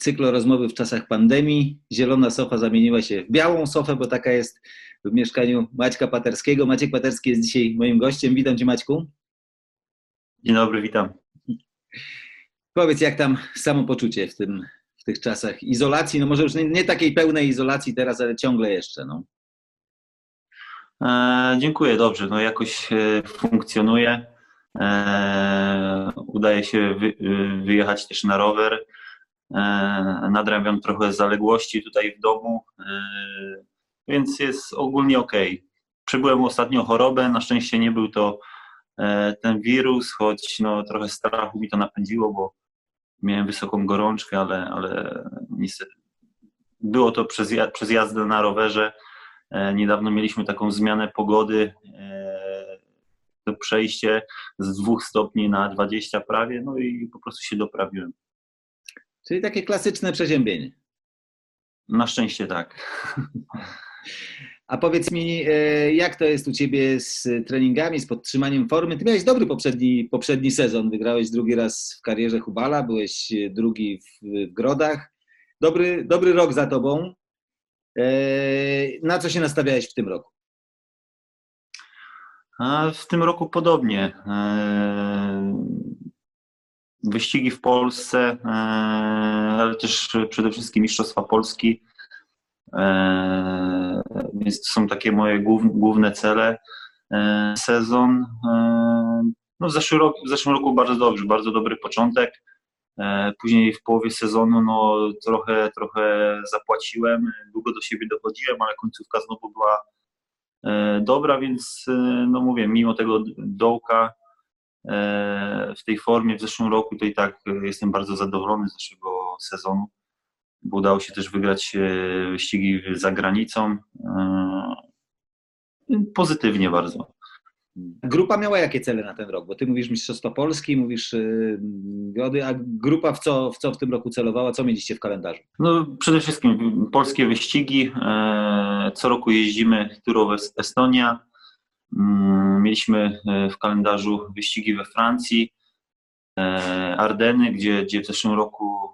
cyklu rozmowy w czasach pandemii. Zielona sofa zamieniła się w białą sofę, bo taka jest w mieszkaniu Maćka Paterskiego. Maciek Paterski jest dzisiaj moim gościem. Witam Cię Maćku. Dzień dobry, witam. Powiedz, jak tam samopoczucie w, tym, w tych czasach izolacji? No może już nie, nie takiej pełnej izolacji teraz, ale ciągle jeszcze. No. E, dziękuję, dobrze. No jakoś e, funkcjonuje. E, udaje się wy, e, wyjechać też na rower. E, nadrabiam trochę zaległości tutaj w domu, e, więc jest ogólnie ok. Przebyłem ostatnio chorobę, na szczęście nie był to ten wirus, choć no, trochę strachu mi to napędziło, bo miałem wysoką gorączkę, ale, ale niestety było to przez, przez jazdę na rowerze. Niedawno mieliśmy taką zmianę pogody to przejście z dwóch stopni na 20 prawie, no i po prostu się doprawiłem. Czyli takie klasyczne przeziębienie. Na szczęście tak. A powiedz mi, e, jak to jest u Ciebie z treningami, z podtrzymaniem formy? Ty miałeś dobry poprzedni, poprzedni sezon. Wygrałeś drugi raz w karierze Hubala, byłeś drugi w, w Grodach. Dobry, dobry rok za Tobą. E, na co się nastawiałeś w tym roku? A w tym roku podobnie. E, wyścigi w Polsce, e, ale też przede wszystkim Mistrzostwa Polski. E, więc to są takie moje główne cele. Sezon. No w, zeszłym roku, w zeszłym roku bardzo dobrze, bardzo dobry początek. Później w połowie sezonu no, trochę, trochę zapłaciłem, długo do siebie dochodziłem, ale końcówka znowu była E, dobra, więc e, no mówię, mimo tego dołka e, w tej formie w zeszłym roku, to i tak jestem bardzo zadowolony z naszego sezonu, bo udało się też wygrać wyścigi za granicą. Pozytywnie bardzo. Grupa miała jakie cele na ten rok? Bo ty mówisz Mistrzostwo Polski, mówisz Gody, a grupa w co, w co w tym roku celowała? Co mieliście w kalendarzu? No, przede wszystkim polskie wyścigi. E, co roku jeździmy Turow Estonia. Mm, mieliśmy e, w kalendarzu wyścigi we Francji, e, Ardeny, gdzie, gdzie w zeszłym roku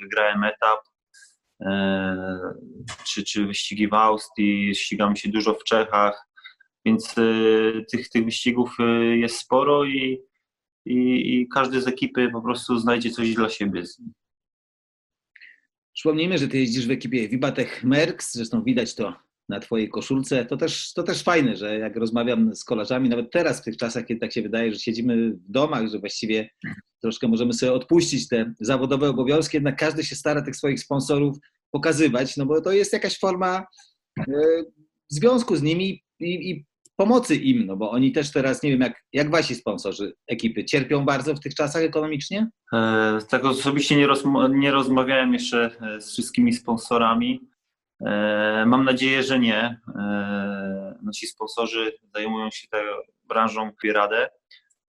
wygrałem etap, czy, czy wyścigi w Austrii, ścigamy się dużo w Czechach, więc tych, tych wyścigów jest sporo i, i, i każdy z ekipy po prostu znajdzie coś dla siebie. Przypomnijmy, że ty jeździsz w ekipie Wibatech Merckx, zresztą widać to na twojej koszulce. To też, to też fajne, że jak rozmawiam z kolarzami, nawet teraz w tych czasach, kiedy tak się wydaje, że siedzimy w domach, że właściwie troszkę możemy sobie odpuścić te zawodowe obowiązki, jednak każdy się stara tych swoich sponsorów pokazywać, no bo to jest jakaś forma e, związku z nimi i, i pomocy im, no bo oni też teraz, nie wiem, jak, jak wasi sponsorzy ekipy, cierpią bardzo w tych czasach ekonomicznie? E, tak osobiście nie, nie rozmawiałem jeszcze e, z wszystkimi sponsorami. E, mam nadzieję, że nie. E, nasi sponsorzy zajmują się tą branżą radę,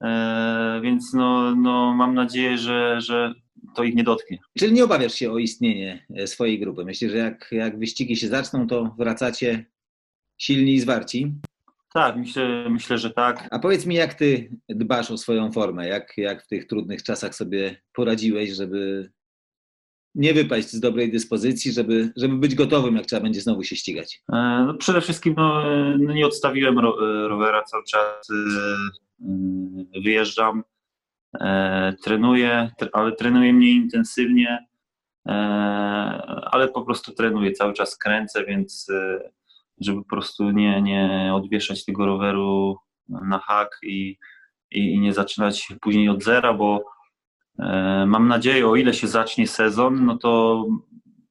e, więc no, no mam nadzieję, że, że to ich nie dotknie. Czyli nie obawiasz się o istnienie swojej grupy? Myślę, że jak, jak wyścigi się zaczną, to wracacie silni i zwarci? Tak, myślę, myślę, że tak. A powiedz mi, jak ty dbasz o swoją formę? Jak, jak w tych trudnych czasach sobie poradziłeś, żeby nie wypaść z dobrej dyspozycji, żeby, żeby być gotowym, jak trzeba będzie znowu się ścigać? E, no przede wszystkim no, no nie odstawiłem ro, e, rowera cały czas, e, wyjeżdżam, trenuję, ale trenuję mniej intensywnie, ale po prostu trenuję, cały czas kręcę, więc żeby po prostu nie, nie odwieszać tego roweru na hak i, i, i nie zaczynać później od zera, bo mam nadzieję, o ile się zacznie sezon, no to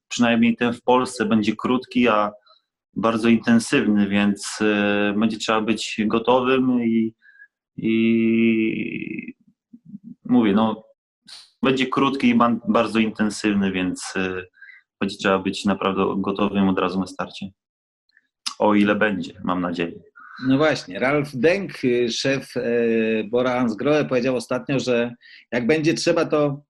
przynajmniej ten w Polsce będzie krótki, a bardzo intensywny, więc e, będzie trzeba być gotowym i, i mówię, no będzie krótki i bardzo intensywny, więc e, będzie trzeba być naprawdę gotowym od razu na starcie o ile będzie, mam nadzieję. No właśnie, Ralf Denk, szef e, Bora Hansgrohe powiedział ostatnio, że jak będzie trzeba, to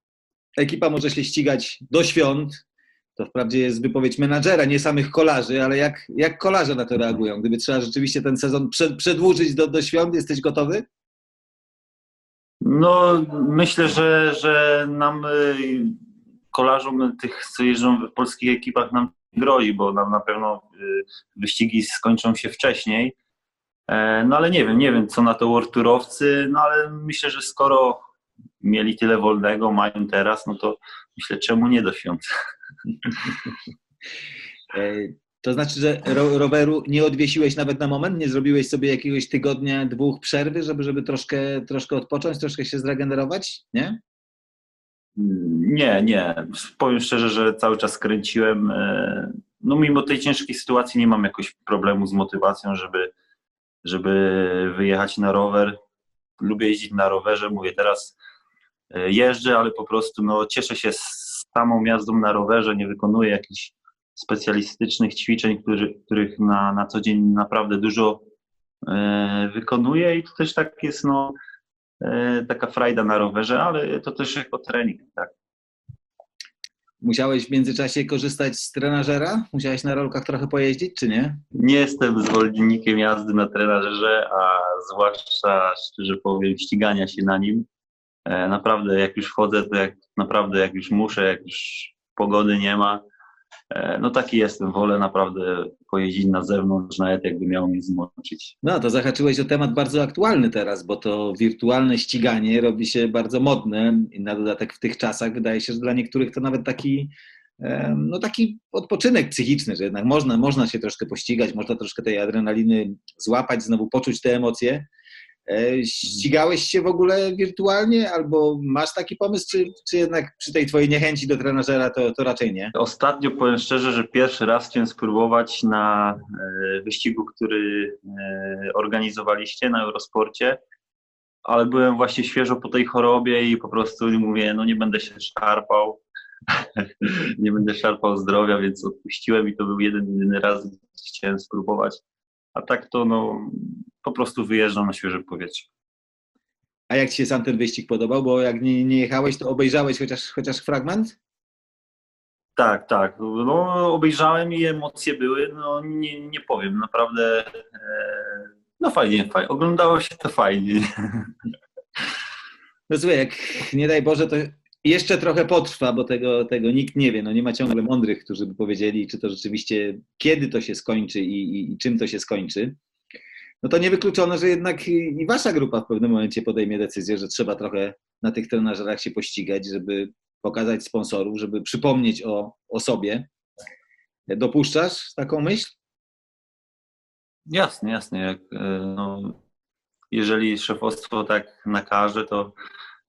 ekipa może się ścigać do świąt. To wprawdzie jest wypowiedź menadżera, nie samych kolarzy, ale jak, jak kolarze na to reagują? Gdyby trzeba rzeczywiście ten sezon przed, przedłużyć do, do świąt, jesteś gotowy? No, myślę, że, że nam kolarzom tych, co jeżdżą w polskich ekipach nam grozi, bo nam na pewno y, wyścigi skończą się wcześniej. E, no ale nie wiem, nie wiem co na to worturowcy, no ale myślę, że skoro mieli tyle wolnego, mają teraz, no to myślę, czemu nie do świąt. E, to znaczy, że ro, roweru nie odwiesiłeś nawet na moment? Nie zrobiłeś sobie jakiegoś tygodnia, dwóch przerwy, żeby, żeby troszkę, troszkę odpocząć, troszkę się zregenerować? Nie? Nie, nie. Powiem szczerze, że cały czas kręciłem. e, No mimo tej ciężkiej sytuacji nie mam jakoś problemu z motywacją, żeby, żeby wyjechać na rower. Lubię jeździć na rowerze, mówię teraz e, jeżdżę, ale po prostu no, cieszę się z samą jazdą na rowerze, nie wykonuję jakichś specjalistycznych ćwiczeń, który, których na, na co dzień naprawdę dużo e, wykonuję i to też tak jest no, e, taka frajda na rowerze, ale to też jako trening, tak. Musiałeś w międzyczasie korzystać z trenażera? Musiałeś na rolkach trochę pojeździć, czy nie? Nie jestem zwolennikiem jazdy na trenażerze, a zwłaszcza, szczerze powiem, ścigania się na nim. E, Naprawdę, jak już chodzę, to jak naprawdę, jak już muszę, jak już pogody nie ma, no taki jestem. Wolę naprawdę pojeździć na zewnątrz, nawet jakby miał mnie zmoczyć. No, to zahaczyłeś o temat bardzo aktualny teraz, bo to wirtualne ściganie robi się bardzo modne i na dodatek w tych czasach wydaje się, że dla niektórych to nawet taki, no taki odpoczynek psychiczny, że jednak można, można się troszkę pościgać, można troszkę tej adrenaliny złapać, znowu poczuć te emocje. E, Ścigałeś się w ogóle wirtualnie albo masz taki pomysł, czy, czy jednak przy tej twojej niechęci do trenażera to, to raczej nie? Ostatnio powiem szczerze, że pierwszy raz chciałem spróbować na e, wyścigu, który e, organizowaliście na Eurosporcie, ale byłem właśnie świeżo po tej chorobie i po prostu mówię, no nie będę się szarpał, nie będę szarpał zdrowia, więc odpuściłem i to był jeden, jedyny raz, gdzie chciałem spróbować. A tak to no po prostu wyjeżdżam na świeże powietrze. A jak ci się sam ten wyścig podobał? Bo jak nie, nie jechałeś, to obejrzałeś chociaż, chociaż fragment? Tak, tak. No, obejrzałem i emocje były, no nie, nie powiem, naprawdę e, no fajnie, fajnie, oglądało się to fajnie. No słuchaj, jak nie daj Boże, to jeszcze trochę potrwa, bo tego, tego nikt nie wie. No nie ma ciągle mądrych, którzy by powiedzieli, czy to rzeczywiście, kiedy to się skończy i, i, i czym to się skończy. No to niewykluczone, że jednak i i wasza grupa w pewnym momencie podejmie decyzję, że trzeba trochę na tych trenażerach się pościgać, żeby pokazać sponsorów, żeby przypomnieć o, o sobie. Dopuszczasz taką myśl? Jasne, jasne. Jak, e, no, jeżeli szefostwo tak nakaże, to,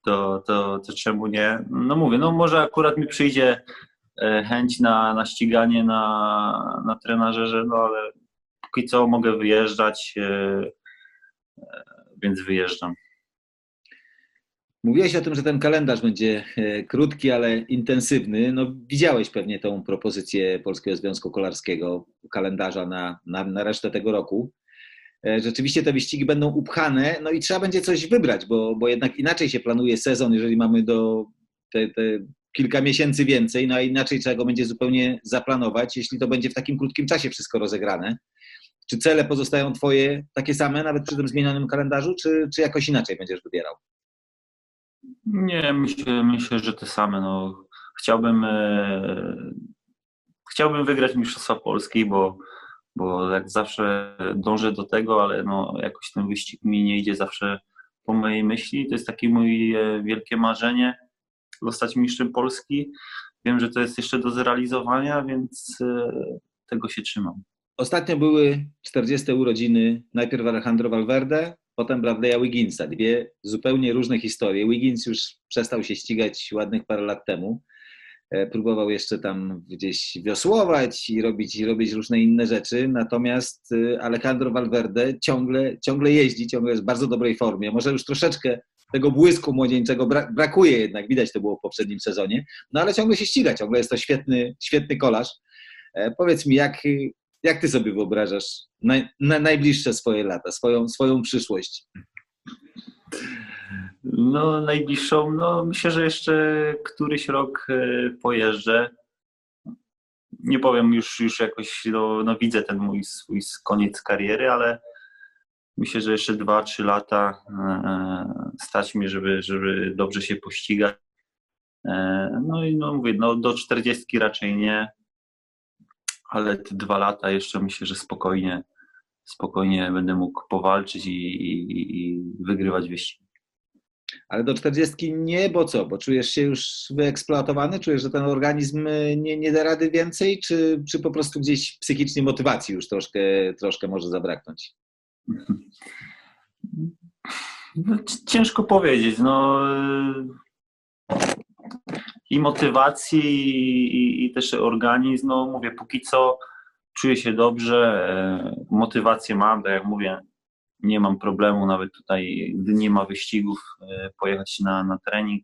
to, to, to czemu nie? No mówię, no może akurat mi przyjdzie e, chęć na, na ściganie na, na trenażerze, no ale póki co mogę wyjeżdżać, e, e, więc wyjeżdżam. Mówiłeś o tym, że ten kalendarz będzie krótki, ale intensywny. No, widziałeś pewnie tą propozycję Polskiego Związku Kolarskiego, kalendarza na, na, na resztę tego roku. E, Rzeczywiście te wyścigi będą upchane, no i trzeba będzie coś wybrać, bo, bo jednak inaczej się planuje sezon, jeżeli mamy do te, te kilka miesięcy więcej, no a inaczej trzeba go będzie zupełnie zaplanować, jeśli to będzie w takim krótkim czasie wszystko rozegrane. Czy cele pozostają Twoje takie same, nawet przy tym zmienionym kalendarzu, czy, czy jakoś inaczej będziesz wybierał? Nie, myślę, myślę, że te same. No, chciałbym, e, chciałbym wygrać Mistrzostwa Polski, bo, bo jak zawsze dążę do tego, ale no, jakoś ten wyścig mi nie idzie zawsze po mojej myśli. To jest takie moje wielkie marzenie, zostać mistrzem Polski. Wiem, że to jest jeszcze do zrealizowania, więc e, tego się trzymam. Ostatnio były 40 urodziny najpierw Alejandro Valverde, potem Bradley'a Wigginsa. Dwie zupełnie różne historie. Wiggins już przestał się ścigać ładnych parę lat temu. E, Próbował jeszcze tam gdzieś wiosłować i robić, i robić różne inne rzeczy. Natomiast e, Alejandro Valverde ciągle, ciągle jeździ, ciągle jest w bardzo dobrej formie. Może już troszeczkę tego błysku młodzieńczego bra- brakuje jednak, widać to było w poprzednim sezonie, no ale ciągle się ściga, ciągle jest to świetny, świetny kolarz. E, Powiedz mi, jak, jak ty sobie wyobrażasz na, najbliższe swoje lata, swoją, swoją przyszłość? No, najbliższą, no myślę, że jeszcze któryś rok e, pojeżdżę. Nie powiem już, już jakoś, no, no widzę ten mój swój koniec kariery, ale myślę, że jeszcze 2-3 lata e, stać mnie, żeby, żeby dobrze się pościgać E, no i no mówię, no do 40 raczej nie, ale te dwa lata jeszcze myślę, że spokojnie, spokojnie będę mógł powalczyć i, i, i wygrywać wyścigi. Ale do 40 nie, bo co? Bo czujesz się już wyeksploatowany? Czujesz, że ten organizm nie, nie da rady więcej? Czy, czy po prostu gdzieś psychicznie motywacji już troszkę, troszkę może zabraknąć? No, ciężko powiedzieć. No, I motywacji, i, i też organizm. No mówię, póki co czuję się dobrze, e, motywację mam, tak jak mówię, nie mam problemu nawet tutaj, gdy nie ma wyścigów, e, pojechać na, na trening,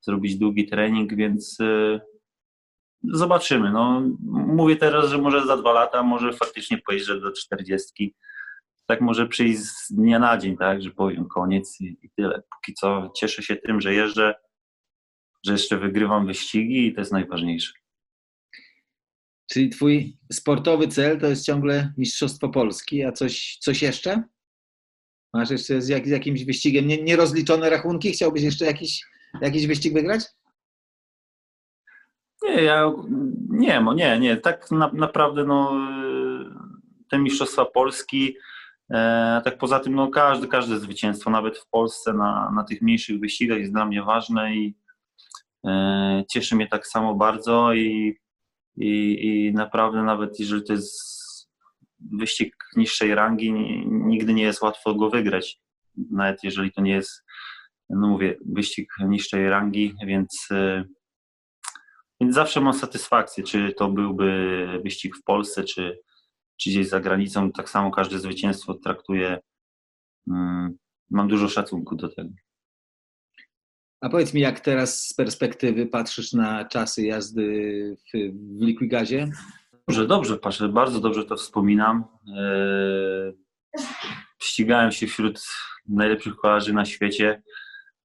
zrobić długi trening, więc e, zobaczymy. No, mówię teraz, że może za dwa lata, może faktycznie pojeżdżę do czterdziestki. Tak może przyjść z dnia na dzień, tak, że powiem koniec i, i tyle. Póki co cieszę się tym, że jeżdżę, że jeszcze wygrywam wyścigi i to jest najważniejsze. Czyli twój sportowy cel to jest ciągle Mistrzostwo Polski, a coś, coś jeszcze? Masz jeszcze z, jak, z jakimś wyścigiem nie, nierozliczone rachunki? Chciałbyś jeszcze jakiś, jakiś wyścig wygrać? Nie, ja nie, nie, nie. Tak na, naprawdę no, te Mistrzostwa Polski, e, tak poza tym no, każde, każde zwycięstwo, nawet w Polsce na, na tych mniejszych wyścigach jest dla mnie ważne i e, cieszy mnie tak samo bardzo i, i, i naprawdę nawet jeżeli to jest wyścig niższej rangi nigdy nie jest łatwo go wygrać. Nawet jeżeli to nie jest, no mówię, wyścig niższej rangi, więc, e, więc zawsze mam satysfakcję, czy to byłby wyścig w Polsce, czy, czy gdzieś za granicą. Tak samo każde zwycięstwo traktuję. Mm, mam dużo szacunku do tego. A powiedz mi, jak teraz z perspektywy patrzysz na czasy jazdy w, w Liquigazie? Dobrze, dobrze bardzo dobrze to wspominam. Eee, ścigałem się wśród najlepszych kolarzy na świecie.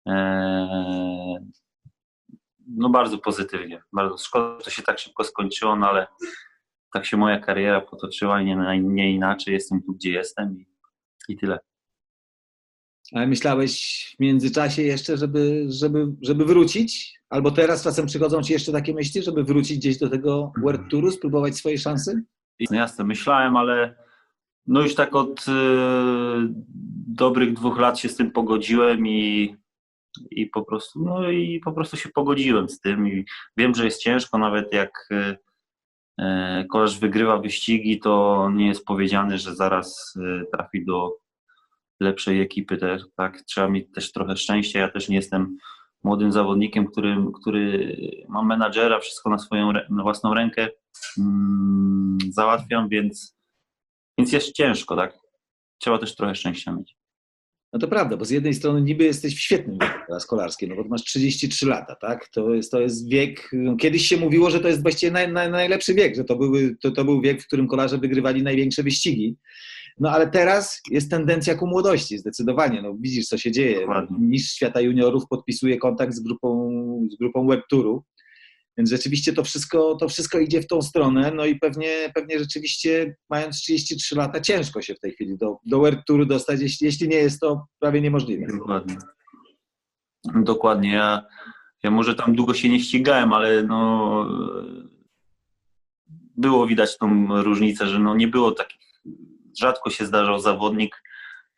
Eee, no bardzo pozytywnie. Bardzo szkoda, że to się tak szybko skończyło, no ale tak się moja kariera potoczyła i nie, nie inaczej. Jestem tu, gdzie jestem i, i tyle. Ale myślałeś w międzyczasie jeszcze, żeby, żeby, żeby wrócić? Albo teraz czasem przychodzą ci jeszcze takie myśli, żeby wrócić gdzieś do tego World Touru, spróbować swojej szansy? No jasne, myślałem, ale no już tak od y, dobrych dwóch lat się z tym pogodziłem i, i po prostu no i po prostu się pogodziłem z tym i wiem, że jest ciężko, nawet jak y, y, kolarz wygrywa wyścigi, to nie jest powiedziane, że zaraz y, trafi do lepszej ekipy też, tak? Trzeba mieć też trochę szczęścia. Ja też nie jestem młodym zawodnikiem, który, który ma menadżera, wszystko na swoją na własną rękę mm, załatwiam, więc, więc jest ciężko, tak? Trzeba też trochę szczęścia mieć. No to prawda, bo z jednej strony niby jesteś w świetnym wieku teraz kolarskim, no bo masz 33 lata, tak? To jest, to jest wiek, no kiedyś się mówiło, że to jest właściwie naj, naj, najlepszy wiek, że to, były, to, to był wiek, w którym kolarze wygrywali największe wyścigi. No ale teraz jest tendencja ku młodości, zdecydowanie. No, widzisz, co się dzieje. Dokładnie. Mistrz świata juniorów podpisuje kontakt z grupą, z grupą WebTouru. Więc rzeczywiście to wszystko, to wszystko idzie w tą stronę, no i pewnie, pewnie rzeczywiście mając 33 lata ciężko się w tej chwili do, do World Touru dostać, jeśli, jeśli nie jest to prawie niemożliwe. Dokładnie. Dokładnie. Ja, ja może tam długo się nie ścigałem, ale no było widać tą różnicę, że no nie było takich rzadko się zdarzał zawodnik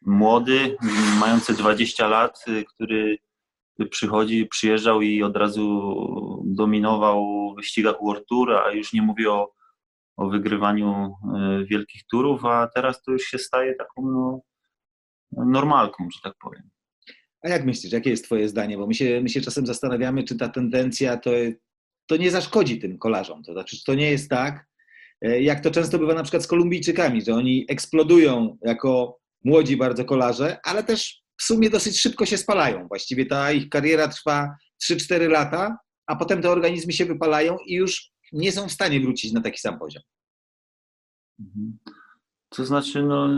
młody, mający 20 lat, który przychodzi, przyjeżdżał i od razu dominował w wyścigach World Tour, a już nie mówię o, o wygrywaniu e, wielkich turów, a teraz to już się staje taką no, normalką, że tak powiem. A jak myślisz, jakie jest Twoje zdanie? Bo my się, my się czasem zastanawiamy, czy ta tendencja to, to nie zaszkodzi tym kolarzom. To znaczy, czy to nie jest tak, jak to często bywa na przykład z Kolumbijczykami, że oni eksplodują jako młodzi bardzo kolarze, ale też w sumie dosyć szybko się spalają. Właściwie ta ich kariera trwa 3-4 lata, a potem te organizmy się wypalają i już nie są w stanie wrócić na taki sam poziom. Mhm. To znaczy, no,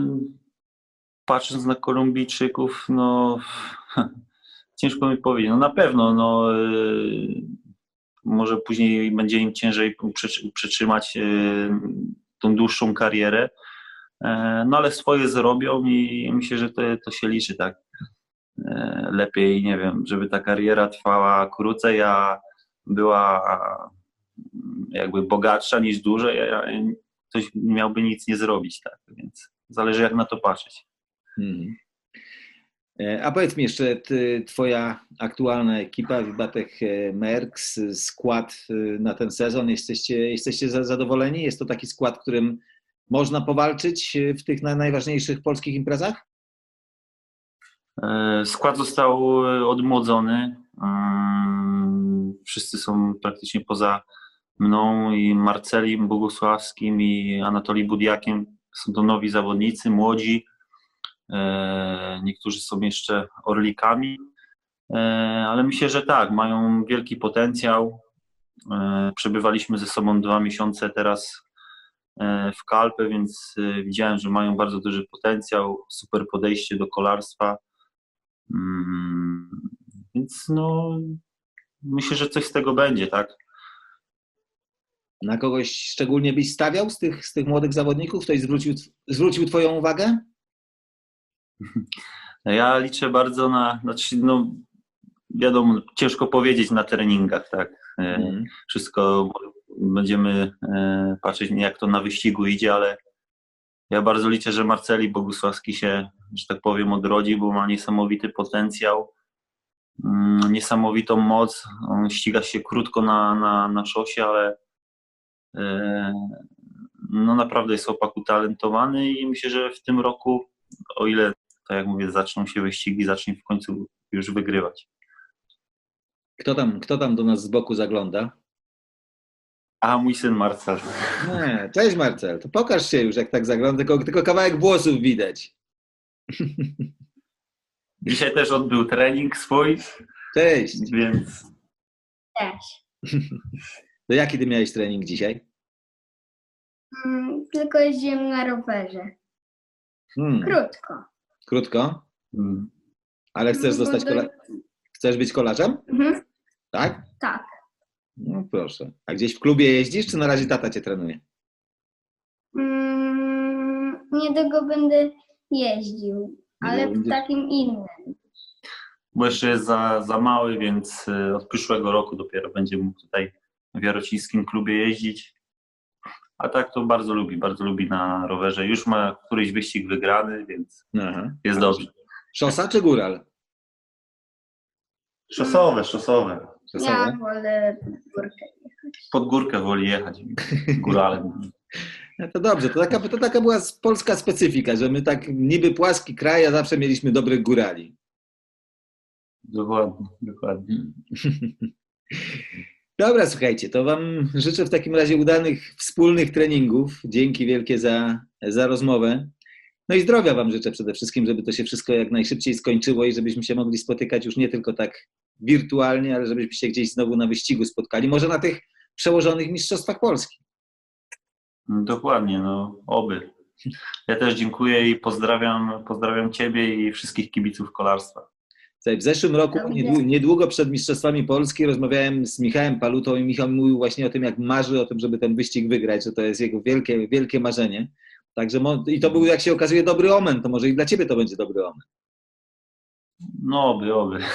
patrząc na Kolumbijczyków, no, ciężko mi powiedzieć. No, na pewno, no, e, może później będzie im ciężej przytrzymać e, tą dłuższą karierę, e, no ale swoje zrobią i myślę, że to, to się liczy tak. E, lepiej, nie wiem, żeby ta kariera trwała krócej, a, była jakby bogatsza niż duże, ktoś miałby nic nie zrobić, tak, więc zależy jak na to patrzeć. Hmm. A powiedz mi jeszcze, ty, twoja aktualna ekipa, Wibatech e, Merks, skład e, na ten sezon, jesteście, jesteście zadowoleni? Jest to taki skład, którym można powalczyć e, w tych najważniejszych polskich imprezach? Skład został odmłodzony. Wszyscy są praktycznie poza mną i Marcelim Bogusławskim i Anatolii Budiakiem. Są to nowi zawodnicy, młodzi. Niektórzy są jeszcze orlikami, ale myślę, że tak, mają wielki potencjał. Przebywaliśmy ze sobą dwa miesiące teraz w Kalpę, więc widziałem, że mają bardzo duży potencjał, super podejście do kolarstwa. Mm, więc no, myślę, że coś z tego będzie, tak? Na kogoś szczególnie byś stawiał z tych, z tych młodych zawodników? Ktoś zwrócił, zwrócił Twoją uwagę? Ja liczę bardzo na, znaczy, no, wiadomo, ciężko powiedzieć na treningach, tak. Mm. Wszystko będziemy e, patrzeć, jak to na wyścigu idzie, ale ja bardzo liczę, że Marceli Bogusławski się, że tak powiem, odrodzi, bo ma niesamowity potencjał, mm, niesamowitą moc. On ściga się krótko na, na, na szosie, ale e, no naprawdę jest opak utalentowany i myślę, że w tym roku, o ile, tak jak mówię, zaczną się wyścigi, zacznie w końcu już wygrywać. Kto tam, kto tam do nas z boku zagląda? A, mój syn Marcel. Nie, cześć Marcel, to pokaż się już, jak tak zagląda, tylko, tylko kawałek włosów widać. Dzisiaj też odbył trening swój. Cześć. Więc. Cześć. To jaki ty miałeś trening dzisiaj? Hmm, tylko jeździłem na rowerze. Hmm. Krótko. Krótko? Hmm. Ale chcesz no, zostać kolarzem? Chcesz być kolarzem? Mhm. Tak? Tak. No proszę. A gdzieś w klubie jeździsz, czy na razie tata cię trenuje? Mm, niedługo będę jeździł, ale w takim innym. Bo jeszcze jest za, za mały, więc y, od przyszłego roku dopiero będzie mógł tutaj w Jarocińskim klubie jeździć. A tak to bardzo lubi, bardzo lubi na rowerze. Już ma któryś wyścig wygrany, więc Aha. jest dobrze. Szosa czy góral? Szosowe, szosowe. szosowe. Ja wolę pod górkę jechać. Pod górkę woli jechać, góralem. No to dobrze, to taka, to taka była polska specyfika, że my tak niby płaski kraj, a zawsze mieliśmy dobrych górali. Dokładnie, dokładnie. Dobra, słuchajcie, to Wam życzę w takim razie udanych wspólnych treningów. Dzięki wielkie za, za rozmowę. No i zdrowia Wam życzę przede wszystkim, żeby to się wszystko jak najszybciej skończyło i żebyśmy się mogli spotykać już nie tylko tak wirtualnie, ale żebyśmy się gdzieś znowu na wyścigu spotkali. Może na tych przełożonych Mistrzostwach Polski. Dokładnie, no oby. Ja też dziękuję i pozdrawiam, pozdrawiam Ciebie i wszystkich kibiców kolarstwa. W zeszłym roku, niedługo przed Mistrzostwami Polski, rozmawiałem z Michałem Palutą i Michał mówił właśnie o tym, jak marzy o tym, żeby ten wyścig wygrać, że to jest jego wielkie, wielkie marzenie. Także i to był, jak się okazuje, dobry omen, to może i dla Ciebie to będzie dobry omen. No, oby, oby.